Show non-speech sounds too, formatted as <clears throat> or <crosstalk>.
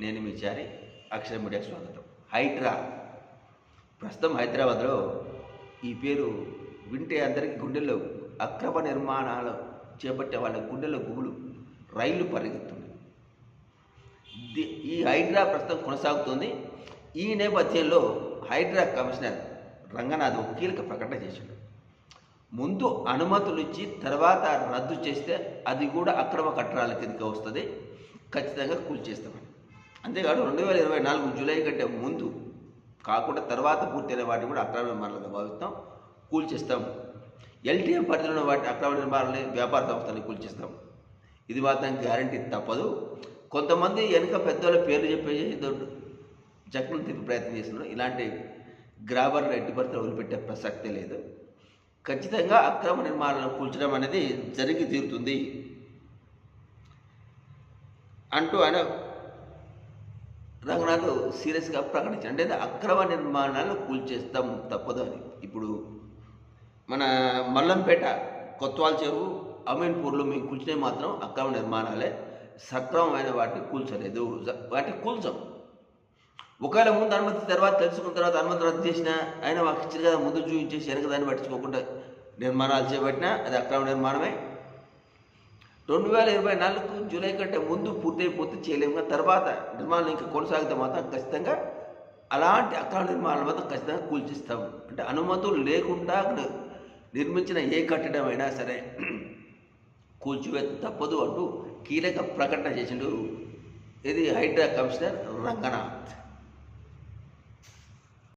నేను మీ చారి అక్షర మీడియా స్వాగతం. హైడ్రా. ప్రస్తుతం హైదరాబాద్లో ఈ పేరు వింటే అందరికీ గుండెల్లో అక్రమ నిర్మాణాలు చేపట్టే వాళ్ళ గుండెల్లో గుబులు రైళ్ళు పరిగెత్తున్నాయి. ఈ హైడ్రా ప్రస్తుతం కొనసాగుతుంది. ఈ నేపథ్యంలో హైడ్రా కమిషనర్ రంగనాథ్ ఒక కీలక ప్రకటన చేశాడు. ముందు అనుమతులు ఇచ్చి తర్వాత రద్దు చేస్తే అది కూడా అక్రమ కట్టడాల కిందకి వస్తుంది. ఖచ్చితంగా కూల్చేస్తామని. అంతేకాదు రెండు వేల ఇరవై నాలుగు జూలై కంటే ముందు కాకుండా తర్వాత పూర్తయిన వాటిని కూడా అక్రమ నిర్మాణాలుగా భావిస్తాం కూల్చేస్తాం. ఎల్టీఎం పరిధిలో వాటి అక్రమ నిర్మాణాలని వ్యాపార సంస్థలని కూల్చేస్తాం. ఇది మాత్రం గ్యారంటీ తప్పదు. కొంతమంది వెనుక పెద్దోళ్ళ పేర్లు చెప్పేసి ఏదో చక్రం తిప్పి ప్రయత్నం చేస్తున్నారు. ఇలాంటి గ్రాబర్లు ఎట్టి పరిస్థితులు వదిలిపెట్టే ప్రసక్తే లేదు. ఖచ్చితంగా అక్రమ నిర్మాణాలను కూల్చడం అనేది జరిగి తీరుతుంది. అంటూ ఆయన రంగనాథ్ సీరియస్గా ప్రకటించారు అంటే అక్రమ నిర్మాణాలను కూల్చేస్తాం తప్పదు అని ఇప్పుడు మన మల్లంపేట కొత్వాల్ చెరువు అమీన్పూర్లో మేము కూల్చినవి మాత్రం అక్రమ నిర్మాణాలే సక్రమమైన వాటిని కూల్చలేదు. వాటిని కూల్చం. ఒకవేళ ముందు అనుమతి తర్వాత తెలుసుకున్న తర్వాత అనుమతి రద్దు చేసినా ఆయన మాకు ఇచ్చిన కదా ముందు చూపించేసి వెనక దాన్ని పట్టించుకోకుండా నిర్మాణాలు చేపట్టినా అది అక్రమ నిర్మాణమే. రెండు వేల ఇరవై నాలుగు జూలై కంటే ముందు పూర్తయి పూర్తి చేయలేము. తర్వాత నిర్మాణం ఇంకా కొనసాగితే మాత్రం ఖచ్చితంగా అలాంటి అక్రమ నిర్మాణాలు మాత్రం ఖచ్చితంగా కూల్చిస్తాం అంటే అనుమతులు లేకుండా నిర్మించిన ఏ కట్టడమైనా సరే <clears throat> కూల్చివేత తప్పదు అంటూ కీలక ప్రకటన చేసిండు ఇది హైడ్రా కమిషనర్ రంగనాథ్.